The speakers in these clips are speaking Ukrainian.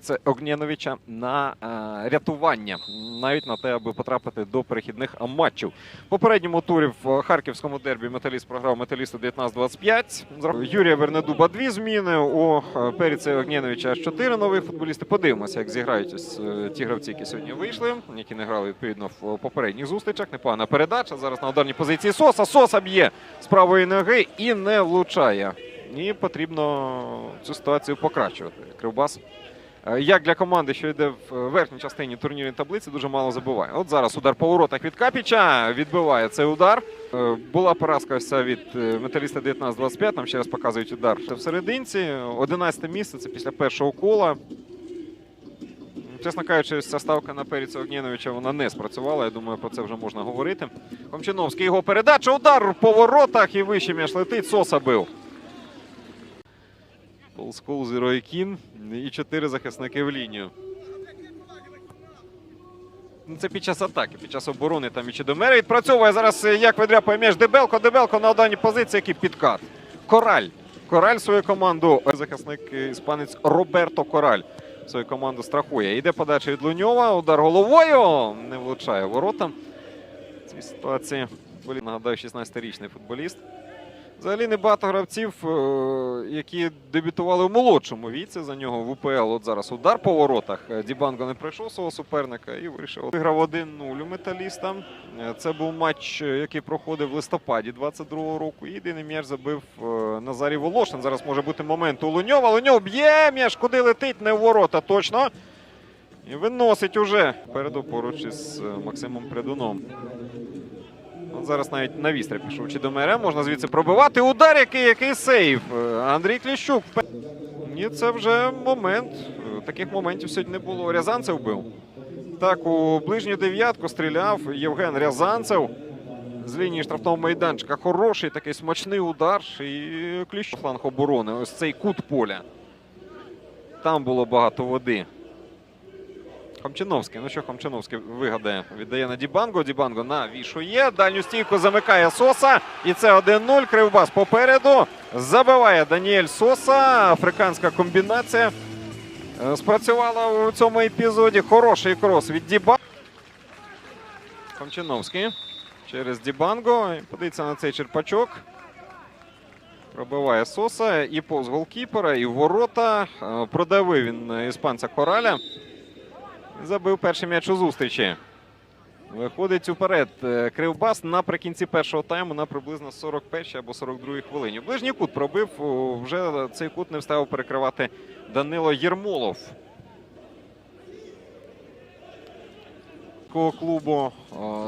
Це Огнєновича на е, рятування, навіть на те, аби потрапити до перехідних матчів. В попередньому турі в харківському дербі металіст програв металісту 19-25. З Юрія Вернедуба дві зміни. У е, Періце Огнєновича аж чотири нових футболісти. Подивимося, як зіграють ось е, ті гравці, які сьогодні вийшли, які не грали відповідно в попередніх зустрічах. Непогана передача. Зараз на ударній позиції Соса. Соса б'є з правої ноги і не влучає. І потрібно цю ситуацію покращувати. Кривбас як для команди, що йде в е, верхній частині турнірної таблиці, дуже мало забуває. От зараз удар по воротах від Капіча відбиває цей удар. Е, Була поразка ось від е, металіста 19-25. Там ще раз показують удар в серединці. 11 місце це після першого кола. Чесно кажучи, ця ставка на Періця Огнєновича вона не спрацювала. Я думаю, про це вже можна говорити. Комчиновський його передача. Удар по воротах і вище м'яч летить. Соса бив. Полскул, Зіроїкін і чотири захисники в лінію. Ну, Це під час атаки, під час оборони там і Чедомера відпрацьовує зараз, е, як видряпає м'яч Дебелко. Дебелко на даній позиції, який підкат. Кораль. Кораль свою команду. Захисник іспанець Роберто Кораль свою команду страхує. Йде подача від Луньова. Удар головою. Не влучає ворота. В цій ситуації нагадаю, 16-річний футболіст. Взагалі небагато гравців, е, які дебютували в молодшому віці за нього в УПЛ. От зараз удар по воротах. Е, Дібанго не пройшов свого суперника і вирішив. Виграв 1-0 у металіста. Е, Це був матч, який проходив в листопаді 22-го року. І єдиний м'яч забив Назарій Волошин. Зараз може бути момент у Луньова. Луньов б'є м'яч, куди летить, не в ворота точно. І виносить уже переду поруч із Максимом Придуном. Зараз навіть на вістря пішов Чідомере. Можна звідси пробивати. Удар, який, який сейв. Е, Андрій Кліщук. Ні, це вже момент. Таких моментів сьогодні не було. Рязанцев бив. Так, у ближню дев'ятку стріляв Євген Рязанцев. З лінії штрафного майданчика. Хороший такий смачний удар. І Кліщук фланг оборони. Ось цей кут поля. Там було багато води. Хомчиновський. Ну що Хомчиновський вигадає? Віддає на Дібанго. Дібанго навішує. Дальню стійку замикає Соса. І це 1-0. Кривбас попереду. Забиває Даніель Соса. Африканська комбінація. е, Спрацювала у цьому епізоді. Хороший крос від Дібанго. Хомчиновський. Через Дібанго. Подивіться на цей черпачок. Пробиває Соса і повз голкіпера, і ворота. Е, Продавив він іспанця Кораля. Забив перший м'яч у зустрічі. Виходить уперед е, Кривбас наприкінці першого тайму на приблизно 41 або 42 хвилині. Ближній кут пробив. Вже цей кут не встав перекривати Данило Єрмолов. Такого клубу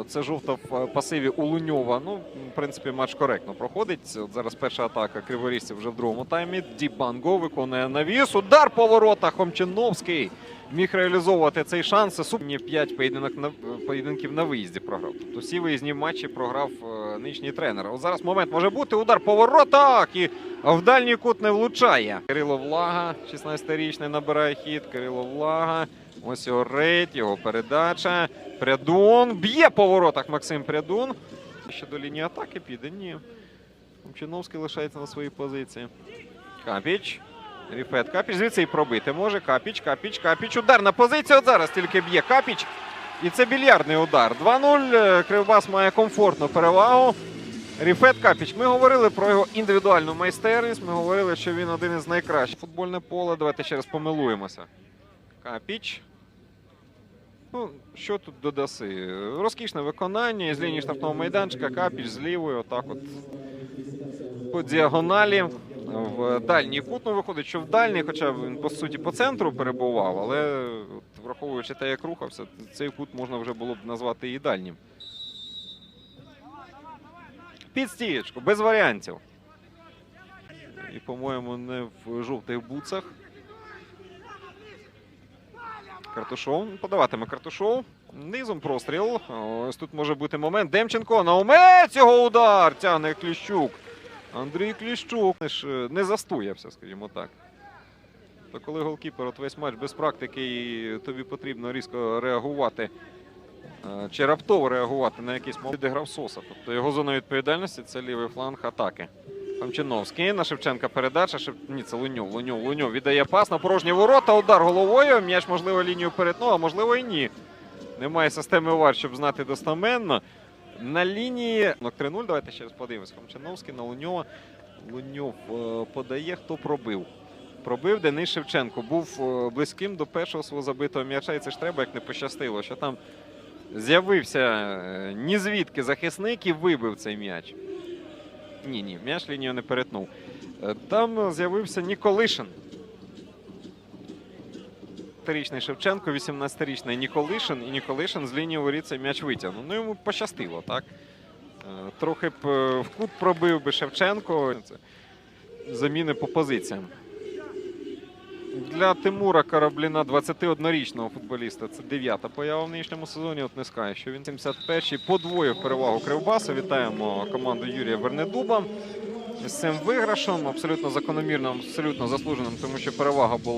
це жовта в пасиві у Луньова. Ну, в принципі, матч коректно проходить. От зараз перша атака криворізців вже в другому таймі. Дібанго виконує навіс. Удар по воротах. Хомчиновський міг реалізовувати цей шанс. Сумні 5 поєдинок на, поєдинків на виїзді програв. Тобто всі виїзні матчі програв е, нинішній тренер. От зараз момент може бути. Удар по воротах. І в дальній кут не влучає. Кирило Влага, 16-річний, набирає хід. Кирило Влага. Ось його рейд, його передача. Прядун. Б'є по воротах Максим Прядун. Ще до лінії атаки піде. Ні. Комчиновський лишається на своїй позиції. Капіч. Ріфет Капіч. Звідси і пробити може. Капіч, Капіч, Капіч. Удар на позицію. От зараз тільки б'є Капіч. І це більярдний удар. 2-0. Е, Кривбас має комфортну перевагу. Ріфет Капіч. Ми говорили про його індивідуальну майстерність. Ми говорили, що він один із найкращих. Футбольне поле. Давайте ще раз помилуємося. Капіч. Ну, що тут додаси? Розкішне виконання з лінії штрафного майданчика. Капіч з лівою. Отак от по діагоналі. В дальній кут ну, виходить, що в дальній, хоча він по суті по центру перебував, але от, враховуючи те, як рухався, цей кут можна вже було б назвати і дальнім. Під стієчку, без варіантів. І, по-моєму, не в жовтих буцах. Картушов подаватиме Картушов. Низом простріл. Ось тут може бути момент. Демченко. Наумець його удар. Тягне Кліщук. Андрій Кліщук е, не застоявся, скажімо так. То коли голкіпер от весь матч без практики і тобі потрібно різко реагувати е, чи раптово реагувати на якийсь момент, де грав Соса. Тобто його зона відповідальності це лівий фланг атаки. Хомчиновський на Шевченка передача. Шев... Ні, це Луньов. Луньов, Луньов віддає пас на порожні ворота. Удар головою. М'яч, можливо, лінію перетнув, а можливо і ні. Немає системи ВАР, щоб знати достаменно. На лінії ну, 3-0. Давайте ще раз подивимось. Хомчиновський на Луньова. Луньов е, подає, хто пробив. Пробив Денис Шевченко. Був е, близьким до першого свого забитого м'яча. І це ж треба, як не пощастило, що там з'явився е, ні звідки захисник і вибив цей м'яч. Ні, ні, м'яч лінію не перетнув. Е, Там з'явився Ніколишин. 18-річний Шевченко, 18-річний Ніколишин, і Ніколишин з лінії воріт цей м'яч витягнув. Ну йому пощастило, так? Е, Трохи б е, в кут пробив би Шевченко. Заміни по позиціям. Для Тимура Карабліна, 21-річного футболіста, це дев'ята поява в нинішньому сезоні. От не скаже, що він 71-й подвоїв перевагу Кривбасу. Вітаємо команду Юрія Вернедуба з цим виграшем. Абсолютно закономірним, абсолютно заслуженим, тому що перевага була.